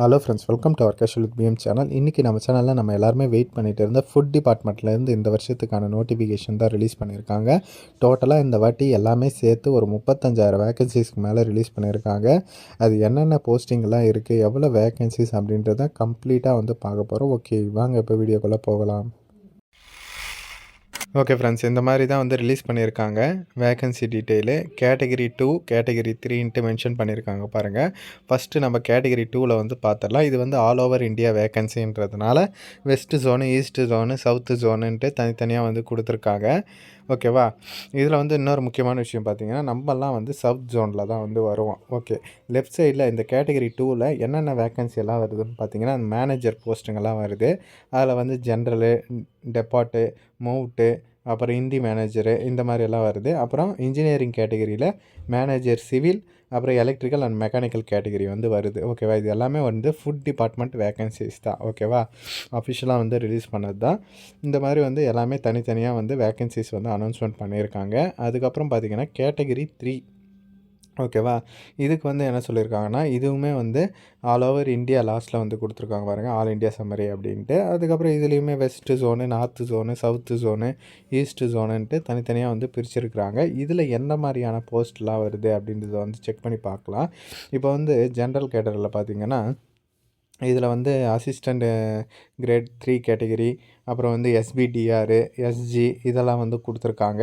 Hello friends welcome to our casual with PM channel இன்றைக்கி நம்ம சேனலில் நம்ம எல்லாருமே வெயிட் பண்ணிகிட்டு இருந்த ஃபுட் டிபார்ட்மெண்ட்லேருந்து இந்த வருஷத்துக்கான நோட்டிஃபிகேஷன் தான் ரிலீஸ் பண்ணியிருக்காங்க டோட்டலாக இந்த வாட்டி எல்லாமே சேர்த்து ஒரு முப்பத்தஞ்சாயிரம் வேகன்சிஸ்க்கு மேலே ரிலீஸ் பண்ணியிருக்காங்க அது என்னென்ன போஸ்டிங்லாம் இருக்குது எவ்வளோ வேகன்சிஸ் அப்படின்றத கம்ப்ளீட்டாக வந்து பார்க்க போகிறோம் ஓகே வாங்க இப்போ வீடியோக்குள்ளே போகலாம். ஓகே ஃப்ரெண்ட்ஸ் இந்த மாதிரி தான் வந்து ரிலீஸ் பண்ணியிருக்காங்க. Vacancy detail category two category த்ரீன்ட்டு mention பண்ணியிருக்காங்க பாருங்கள் ஃபஸ்ட்டு நம்ம கேட்டகிரி டூவில் வந்து பார்த்துடலாம் இது வந்து all over India வேகன்சின்றதுனால west zone east zone south ஜோனுன்ட்டு தனித்தனியாக வந்து கொடுத்துருக்காங்க. ஓகேவா இதில் வந்து இன்னொரு முக்கியமான விஷயம் பார்த்தீங்கன்னா நம்மலாம் வந்து சவுத் ஜோனில் தான் வந்து வருவோம். ஓகே லெஃப்ட் சைடில் இந்த கேட்டகரி டூவில் என்னென்ன வேக்கன்சி எல்லாம் வருதுன்னு பார்த்தீங்கன்னா மேனேஜர் போஸ்ட்டுங்கெல்லாம் வருது. அதில் வந்து ஜென்ரலு டெப்பாட்டு மூவ்ட்டு அப்புறம் ஹிந்தி மேனேஜரு இந்த மாதிரி எல்லாம் வருது. அப்புறம் இன்ஜினியரிங் கேட்டகரியில் மேனேஜர் சிவில் அப்புறம் எலக்ட்ரிக்கல் அண்ட் மெக்கானிக்கல் கேட்டகரி வந்து வருது. ஓகேவா இது எல்லாமே வந்து ஃபுட் டிபார்ட்மெண்ட் வேகன்சிஸ் தான். ஓகேவா அஃபிஷியலாக வந்து ரிலீஸ் பண்ணது தான் இந்த மாதிரி வந்து எல்லாமே தனித்தனியாக வந்து வேக்கன்சிஸ் வந்து அனௌன்ஸ்மெண்ட் பண்ணியிருக்காங்க. அதுக்கப்புறம் பார்த்திங்கன்னா கேட்டகரி த்ரீ ஓகேவா இதுக்கு வந்து என்ன சொல்லியிருக்காங்கன்னா இதுவுமே வந்து ஆல் ஓவர் இந்தியா லாஸ்ட்டில் வந்து கொடுத்துருக்காங்க பாருங்கள் ஆல் இண்டியா சம்மரி அப்படின்ட்டு. அதுக்கப்புறம் இதுலேயுமே west zone north zone south zone east ஜோனுன்ட்டு தனித்தனியாக வந்து பிரிச்சிருக்கிறாங்க. இதில் எந்த மாதிரியான போஸ்ட்லாம் வருது அப்படின்றத வந்து செக் பண்ணி பார்க்கலாம். இப்போ வந்து ஜென்ரல் கேட்டரில் பார்த்திங்கன்னா இதில் வந்து அசிஸ்டண்ட்டு கிரேட் த்ரீ கேட்டகிரி அப்புறம் வந்து எஸ்பிடிஆர் எஸ்ஜி இதெல்லாம் வந்து கொடுத்துருக்காங்க.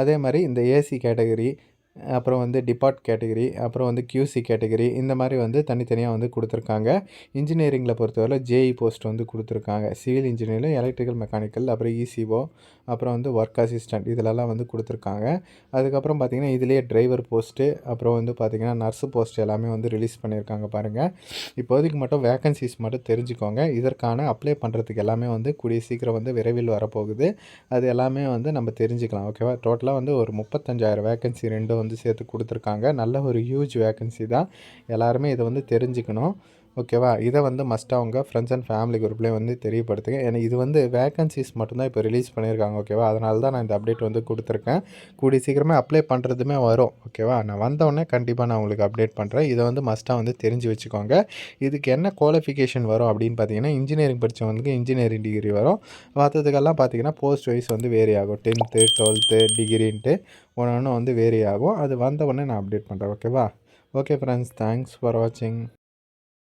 அதே மாதிரி இந்த ஏசி கேட்டகிரி அப்புறம் வந்து டிபார்ட் கேட்டகரி அப்புறம் வந்து கியூசி கேட்டகரி இந்த மாதிரி வந்து தனித்தனியாக வந்து கொடுத்துருக்காங்க. இன்ஜினியரிங்கில் பொறுத்தவரை ஜேஇ போஸ்ட் வந்து கொடுத்துருக்காங்க. சிவில் இன்ஜினியரிங் எலக்ட்ரிக்கல் மெக்கானிக்கல் அப்புறம் இசிஓ அப்புறம் வந்து ஒர்க் அசிஸ்டண்ட் இதிலெல்லாம் வந்து கொடுத்துருக்காங்க. அதுக்கப்புறம் பார்த்திங்கன்னா இதிலேயே டிரைவர் போஸ்ட்டு அப்புறம் வந்து பார்த்திங்கன்னா நர்ஸு போஸ்ட் எல்லாமே வந்து ரிலீஸ் பண்ணியிருக்காங்க பாருங்கள் இப்போதைக்கு மட்டும் வேக்கன்சிஸ் மட்டும் தெரிஞ்சுக்கோங்க. இதற்கான அப்ளை பண்ணுறதுக்கு எல்லாமே வந்து கூடிய சீக்கிரம் வந்து விரைவில் வரப்போகுது. அது எல்லாமே வந்து நம்ம தெரிஞ்சுக்கலாம் ஓகேவா டோட்டலாக வந்து ஒரு முப்பத்தஞ்சாயிரம் வேக்கன்சி ரெண்டும் வந்து சேர்த்து கொடுத்துருக்காங்க. நல்ல ஒரு ஹியூஜ் வேக்கன்சி தான். எல்லாருமே இதை வந்து தெரிஞ்சுக்கணும். ஓகேவா? இதை வந்து மஸ்ட்டாக அவங்க ஃப்ரெண்ட்ஸ் அண்ட் ஃபேமிலி குரூப்லேயே வந்து தெரியப்படுத்துங்க. ஏன்னா இது வந்து வேகன்சிஸ் மட்டும்தான் இப்போ ரிலீஸ் பண்ணியிருக்காங்க ஓகேவா? அதனால தான் நான் இந்த அப்டேட் வந்து கொடுத்துருக்கேன். கூடி சீக்கிரமே அப்ளை பண்ணுறதுமே வரும் ஓகேவா? நான் வந்தோடனே கண்டிப்பாக நான் உங்களுக்கு அப்டேட் பண்ணுறேன் இதை வந்து மஸ்ட்டாக வந்து தெரிஞ்சு வச்சுக்கோங்க. இதுக்கு என்ன குவாலிஃபிகேஷன் வரும் அப்படின்னு பார்த்தீங்கன்னா இன்ஜினியரிங் படித்தவங்களுக்கு இன்ஜினியரிங் டிகிரி வரும். மற்றதுக்கெல்லாம் பார்த்தீங்கன்னா போஸ்ட் வைஸ் வந்து வேரி ஆகும் டென்த்து டுவெல்த்து டிகிரின்ட்டு ஒன்று ஒன்று வந்து வேரி ஆகும் அது வந்த உடனே நான் அப்டேட் பண்ணுறேன் ஓகேவா? ஓகே ஃப்ரெண்ட்ஸ் தேங்க்ஸ் ஃபார் வாட்சிங்